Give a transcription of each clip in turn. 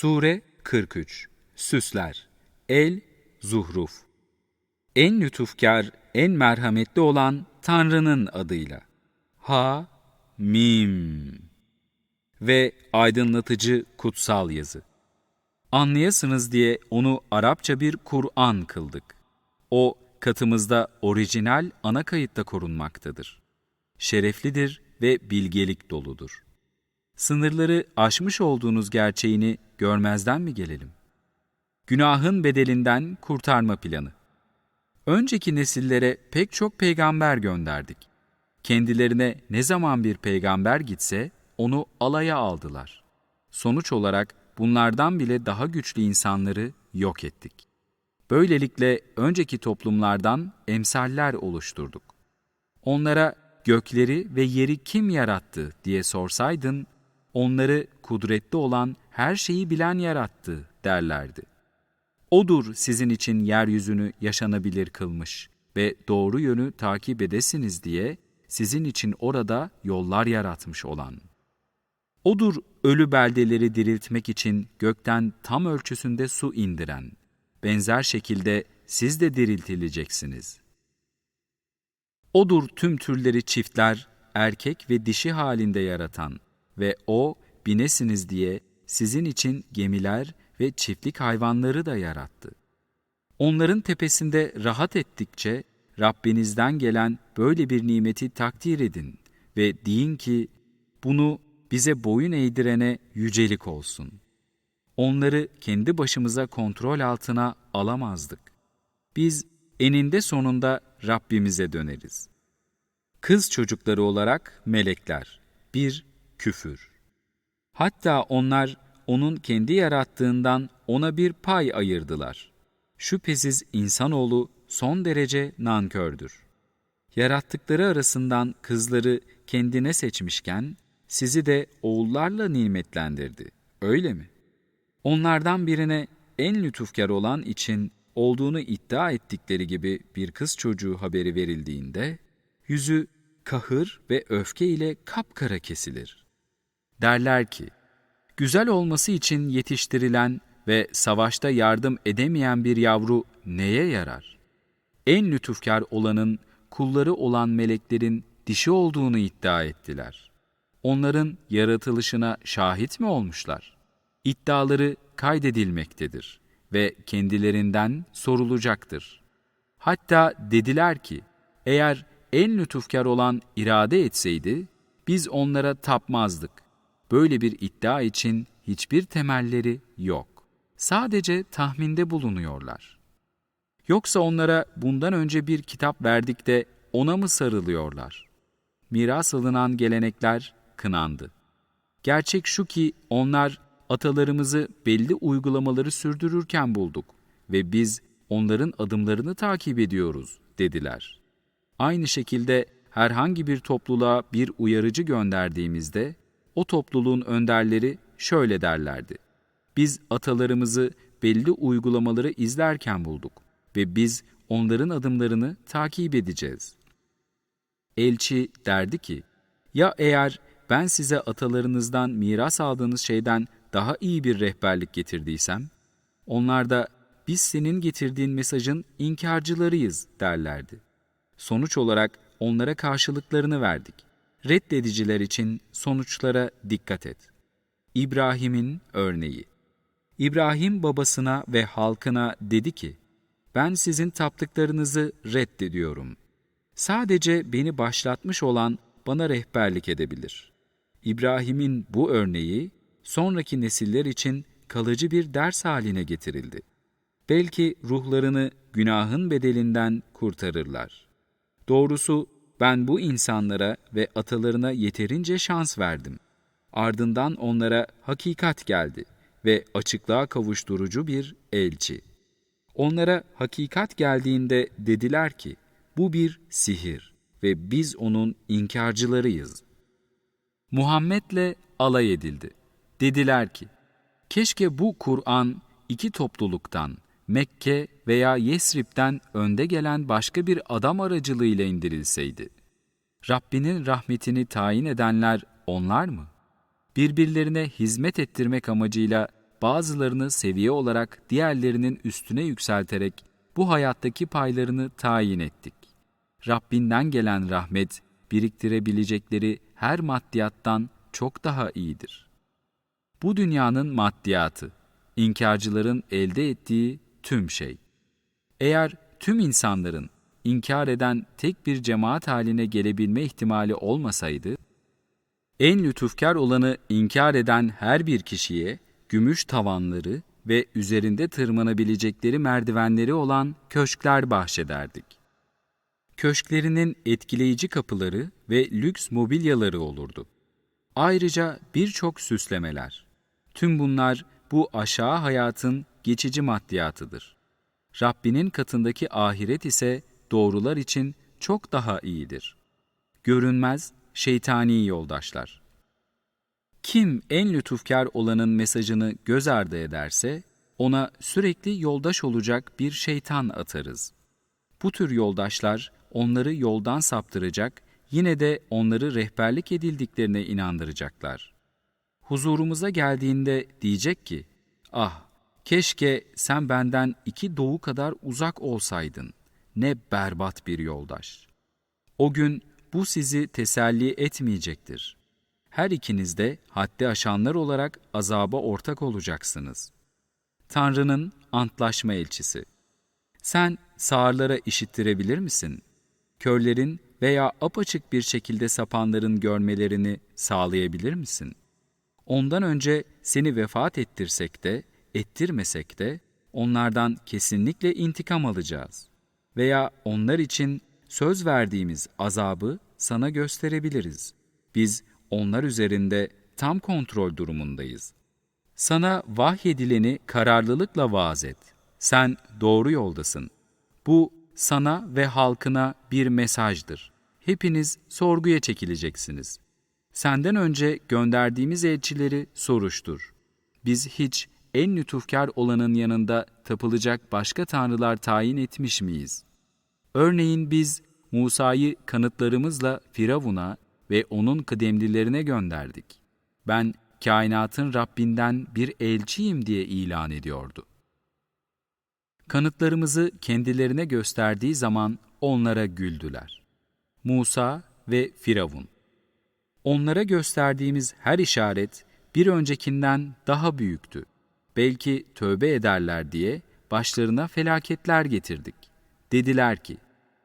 Sure 43 Süsler El Zuhruf En lütufkar, en merhametli olan Tanrı'nın adıyla. Ha Mim ve aydınlatıcı kutsal yazı. Anlayasınız diye onu Arapça bir Kur'an kıldık. O katımızda orijinal ana kayıtta korunmaktadır. Şereflidir ve bilgelik doludur. Sınırları aşmış olduğunuz gerçeğini görmezden mi gelelim? Günahın bedelinden kurtarma planı. Önceki nesillere pek çok peygamber gönderdik. Kendilerine ne zaman bir peygamber gitse onu alaya aldılar. Sonuç olarak bunlardan bile daha güçlü insanları yok ettik. Böylelikle önceki toplumlardan emsaller oluşturduk. Onlara gökleri ve yeri kim yarattı diye sorsaydın, onları kudretli olan her şeyi bilen yarattı derlerdi. O'dur sizin için yeryüzünü yaşanabilir kılmış ve doğru yönü takip edesiniz diye sizin için orada yollar yaratmış olan. O'dur ölü beldeleri diriltmek için gökten tam ölçüsünde su indiren. Benzer şekilde siz de diriltileceksiniz. O'dur tüm türleri çiftler, erkek ve dişi halinde yaratan ve O binesiniz diye sizin için gemiler ve çiftlik hayvanları da yarattı. Onların tepesinde rahat ettikçe Rabbinizden gelen böyle bir nimeti takdir edin ve deyin ki bunu bize boyun eğdirene yücelik olsun. Onları kendi başımıza kontrol altına alamazdık. Biz eninde sonunda Rabbimize döneriz. Kız çocukları olarak melekler. Bir, küfür. Hatta onlar onun kendi yarattığından ona bir pay ayırdılar. Şüphesiz insanoğlu son derece nankördür. Yarattıkları arasından kızları kendine seçmişken, sizi de oğullarla nimetlendirdi. Öyle mi? Onlardan birine en lütufkar olan için olduğunu iddia ettikleri gibi bir kız çocuğu haberi verildiğinde, yüzü kahır ve öfke ile kapkara kesilir. Derler ki, güzel olması için yetiştirilen ve savaşta yardım edemeyen bir yavru neye yarar? En lütufkar olanın kulları olan meleklerin dişi olduğunu iddia ettiler. Onların yaratılışına şahit mi olmuşlar? İddiaları kaydedilmektedir ve kendilerinden sorulacaktır. Hatta dediler ki, eğer en lütufkar olan irade etseydi, biz onlara tapmazdık. Böyle bir iddia için hiçbir temelleri yok. Sadece tahminde bulunuyorlar. Yoksa onlara bundan önce bir kitap verdik de ona mı sarılıyorlar? Miras alınan gelenekler kınandı. Gerçek şu ki onlar atalarımızı belli uygulamaları sürdürürken bulduk ve biz onların adımlarını takip ediyoruz dediler. Aynı şekilde herhangi bir topluluğa bir uyarıcı gönderdiğimizde o topluluğun önderleri şöyle derlerdi. Biz atalarımızı belli uygulamaları izlerken bulduk ve biz onların adımlarını takip edeceğiz. Elçi derdi ki, ya eğer ben size atalarınızdan miras aldığınız şeyden daha iyi bir rehberlik getirdiysem, onlar da biz senin getirdiğin mesajın inkarcılarıyız derlerdi. Sonuç olarak onlara karşılıklarını verdik. Reddediciler için sonuçlara dikkat et. İbrahim'in örneği İbrahim babasına ve halkına dedi ki, ben sizin taptıklarınızı reddediyorum. Sadece beni başlatmış olan bana rehberlik edebilir. İbrahim'in bu örneği sonraki nesiller için kalıcı bir ders haline getirildi. Belki ruhlarını günahın bedelinden kurtarırlar. Doğrusu ben bu insanlara ve atalarına yeterince şans verdim. Ardından onlara hakikat geldi ve açıklığa kavuşturucu bir elçi. Onlara hakikat geldiğinde dediler ki, bu bir sihir ve biz onun inkarcılarıyız. Muhammed'le alay edildi. Dediler ki, keşke bu Kur'an iki topluluktan, Mekke veya Yesrib'den önde gelen başka bir adam aracılığıyla indirilseydi. Rabbinin rahmetini tayin edenler onlar mı? Birbirlerine hizmet ettirmek amacıyla bazılarını seviye olarak diğerlerinin üstüne yükselterek bu hayattaki paylarını tayin ettik. Rabbinden gelen rahmet, biriktirebilecekleri her maddiyattan çok daha iyidir. Bu dünyanın maddiyatı, inkarcıların elde ettiği tüm şey. Eğer tüm insanların inkar eden tek bir cemaat haline gelebilme ihtimali olmasaydı, en lütufkar olanı inkar eden her bir kişiye gümüş tavanları ve üzerinde tırmanabilecekleri merdivenleri olan köşkler bahşederdik. Köşklerinin etkileyici kapıları ve lüks mobilyaları olurdu. Ayrıca birçok süslemeler. Tüm bunlar bu aşağı hayatın geçici maddiyatıdır. Rabbinin katındaki ahiret ise doğrular için çok daha iyidir. Görünmez şeytani yoldaşlar. Kim en lütufkar olanın mesajını göz ardı ederse, ona sürekli yoldaş olacak bir şeytan atarız. Bu tür yoldaşlar onları yoldan saptıracak, yine de onları rehberlik edildiklerine inandıracaklar. Huzurumuza geldiğinde diyecek ki, ah keşke sen benden iki doğu kadar uzak olsaydın. Ne berbat bir yoldaş. O gün bu sizi teselli etmeyecektir. Her ikiniz de haddi aşanlar olarak azaba ortak olacaksınız. Tanrı'nın antlaşma elçisi. Sen sağırlara işittirebilir misin? Körlerin veya apaçık bir şekilde sapanların görmelerini sağlayabilir misin? Ondan önce seni vefat ettirsek de, ettirmesek de onlardan kesinlikle intikam alacağız. Veya onlar için söz verdiğimiz azabı sana gösterebiliriz. Biz onlar üzerinde tam kontrol durumundayız. Sana vahyedileni kararlılıkla vaaz et. Sen doğru yoldasın. Bu sana ve halkına bir mesajdır. Hepiniz sorguya çekileceksiniz. Senden önce gönderdiğimiz elçileri soruştur. Biz hiç en lütufkar olanın yanında tapılacak başka tanrılar tayin etmiş miyiz? Örneğin biz Musa'yı kanıtlarımızla Firavun'a ve onun kıdemlilerine gönderdik. Ben kainatın Rabbinden bir elçiyim diye ilan ediyordu. Kanıtlarımızı kendilerine gösterdiği zaman onlara güldüler. Musa ve Firavun Onlara gösterdiğimiz her işaret bir öncekinden daha büyüktü. Belki tövbe ederler diye başlarına felaketler getirdik. Dediler ki,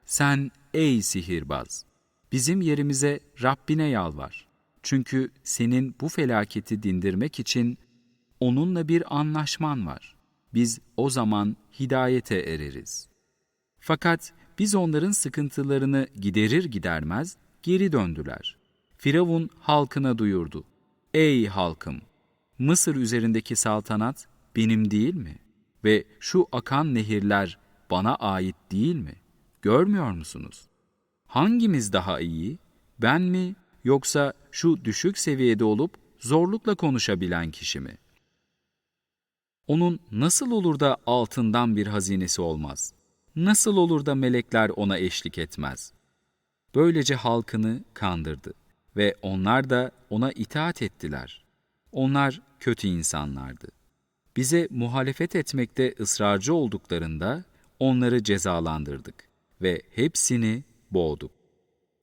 sen ey sihirbaz, bizim yerimize Rabbine yalvar. Çünkü senin bu felaketi dindirmek için onunla bir anlaşman var. Biz o zaman hidayete ereriz. Fakat biz onların sıkıntılarını giderir gidermez geri döndüler. Firavun halkına duyurdu. Ey halkım! Mısır üzerindeki saltanat benim değil mi? Ve şu akan nehirler bana ait değil mi? Görmüyor musunuz? Hangimiz daha iyi? Ben mi yoksa şu düşük seviyede olup zorlukla konuşabilen kişi mi? Onun nasıl olur da altından bir hazinesi olmaz? Nasıl olur da melekler ona eşlik etmez? Böylece halkını kandırdı ve onlar da ona itaat ettiler. Onlar kötü insanlardı. Bize muhalefet etmekte ısrarcı olduklarında onları cezalandırdık ve hepsini boğduk.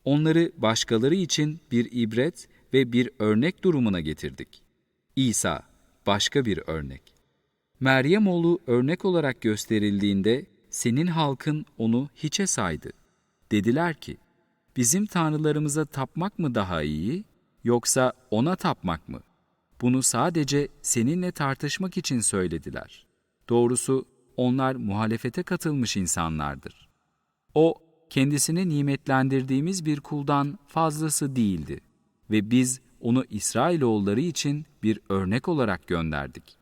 Onları başkaları için bir ibret ve bir örnek durumuna getirdik. İsa başka bir örnek. Meryem oğlu örnek olarak gösterildiğinde senin halkın onu hiçe saydı. Dediler ki, bizim tanrılarımıza tapmak mı daha iyi yoksa ona tapmak mı? Bunu sadece seninle tartışmak için söylediler. Doğrusu onlar muhalefete katılmış insanlardır. O, kendisine nimetlendirdiğimiz bir kuldan fazlası değildi ve biz onu İsrailoğulları için bir örnek olarak gönderdik.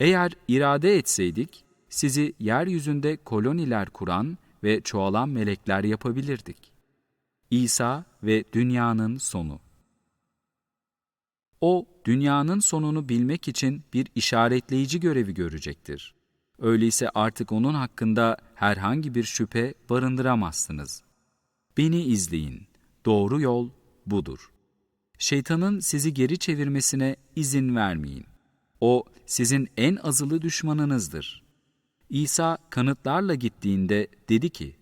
Eğer irade etseydik, sizi yeryüzünde koloniler kuran ve çoğalan melekler yapabilirdik. İsa ve dünyanın sonu O, dünyanın sonunu bilmek için bir işaretleyici görevi görecektir. Öyleyse artık onun hakkında herhangi bir şüphe barındıramazsınız. Beni izleyin. Doğru yol budur. Şeytanın sizi geri çevirmesine izin vermeyin. O sizin en azılı düşmanınızdır. İsa kanıtlarla gittiğinde dedi ki,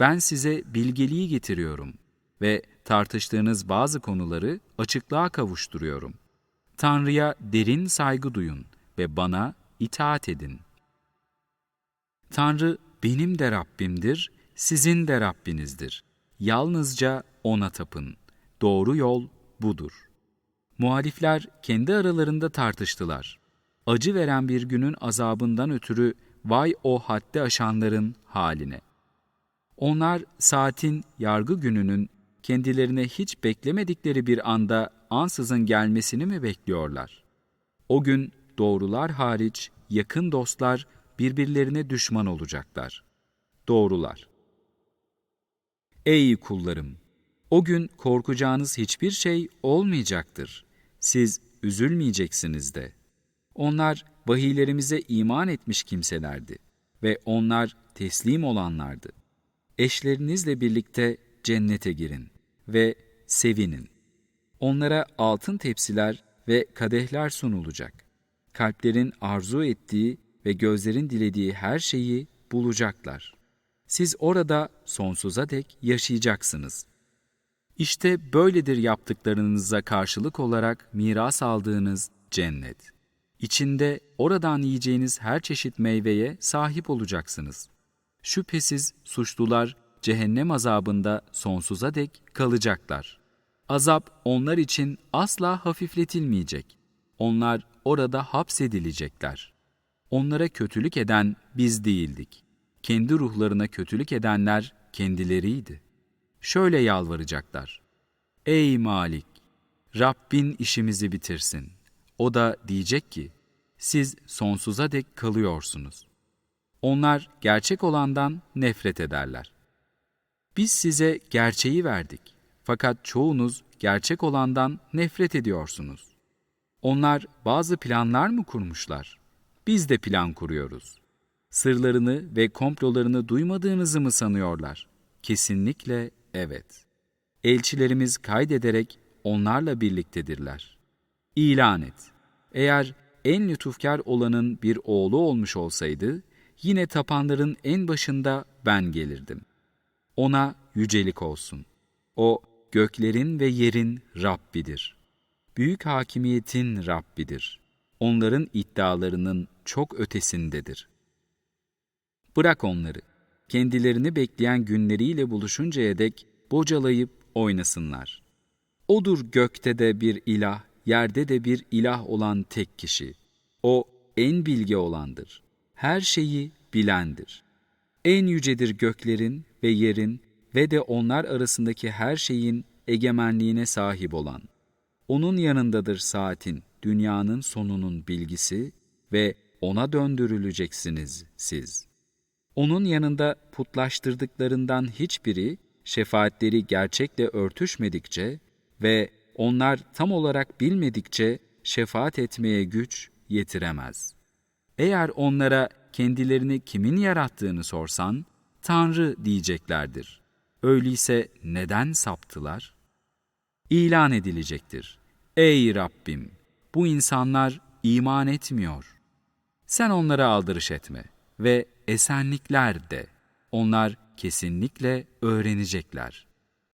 ben size bilgeliği getiriyorum ve tartıştığınız bazı konuları açıklığa kavuşturuyorum. Tanrı'ya derin saygı duyun ve bana itaat edin. Tanrı benim de Rabbimdir, sizin de Rabbinizdir. Yalnızca O'na tapın. Doğru yol budur. Muhalifler kendi aralarında tartıştılar. Acı veren bir günün azabından ötürü vay o haddi aşanların haline. Onlar saatin, yargı gününün kendilerine hiç beklemedikleri bir anda ansızın gelmesini mi bekliyorlar? O gün doğrular hariç yakın dostlar birbirlerine düşman olacaklar. Doğrular. Ey kullarım! O gün korkacağınız hiçbir şey olmayacaktır. Siz üzülmeyeceksiniz de. Onlar vahiylerimize iman etmiş kimselerdi ve onlar teslim olanlardı. Eşlerinizle birlikte cennete girin ve sevinin. Onlara altın tepsiler ve kadehler sunulacak. Kalplerin arzu ettiği ve gözlerin dilediği her şeyi bulacaklar. Siz orada sonsuza dek yaşayacaksınız. İşte böyledir yaptıklarınıza karşılık olarak miras aldığınız cennet. İçinde oradan yiyeceğiniz her çeşit meyveye sahip olacaksınız. Şüphesiz suçlular cehennem azabında sonsuza dek kalacaklar. Azap onlar için asla hafifletilmeyecek. Onlar orada hapsedilecekler. Onlara kötülük eden biz değildik. Kendi ruhlarına kötülük edenler kendileriydi. Şöyle yalvaracaklar. Ey Malik! Rabbin işimizi bitirsin. O da diyecek ki, siz sonsuza dek kalıyorsunuz. Onlar gerçek olandan nefret ederler. Biz size gerçeği verdik. Fakat çoğunuz gerçek olandan nefret ediyorsunuz. Onlar bazı planlar mı kurmuşlar? Biz de plan kuruyoruz. Sırlarını ve komplolarını duymadığınızı mı sanıyorlar? Kesinlikle evet. Elçilerimiz kaydederek onlarla birliktedirler. İlan et. Eğer en lütufkar olanın bir oğlu olmuş olsaydı, yine tapanların en başında ben gelirdim. Ona yücelik olsun. O göklerin ve yerin Rabbidir. Büyük hakimiyetin Rabbidir. Onların iddialarının çok ötesindedir. Bırak onları. Kendilerini bekleyen günleriyle buluşuncaya dek bocalayıp oynasınlar. Odur gökte de bir ilah, yerde de bir ilah olan tek kişi. O en bilge olandır. Her şeyi bilendir. En yücedir göklerin ve yerin ve de onlar arasındaki her şeyin egemenliğine sahip olan. Onun yanındadır saatin, dünyanın sonunun bilgisi ve ona döndürüleceksiniz siz. Onun yanında putlaştırdıklarından hiçbiri şefaatleri gerçekle örtüşmedikçe ve onlar tam olarak bilmedikçe şefaat etmeye güç yetiremez. Eğer onlara kendilerini kimin yarattığını sorsan, Tanrı diyeceklerdir. Öyleyse neden saptılar? İlan edilecektir. Ey Rabbim! Bu insanlar iman etmiyor. Sen onlara aldırış etme ve esenlikler de. Onlar kesinlikle öğrenecekler.''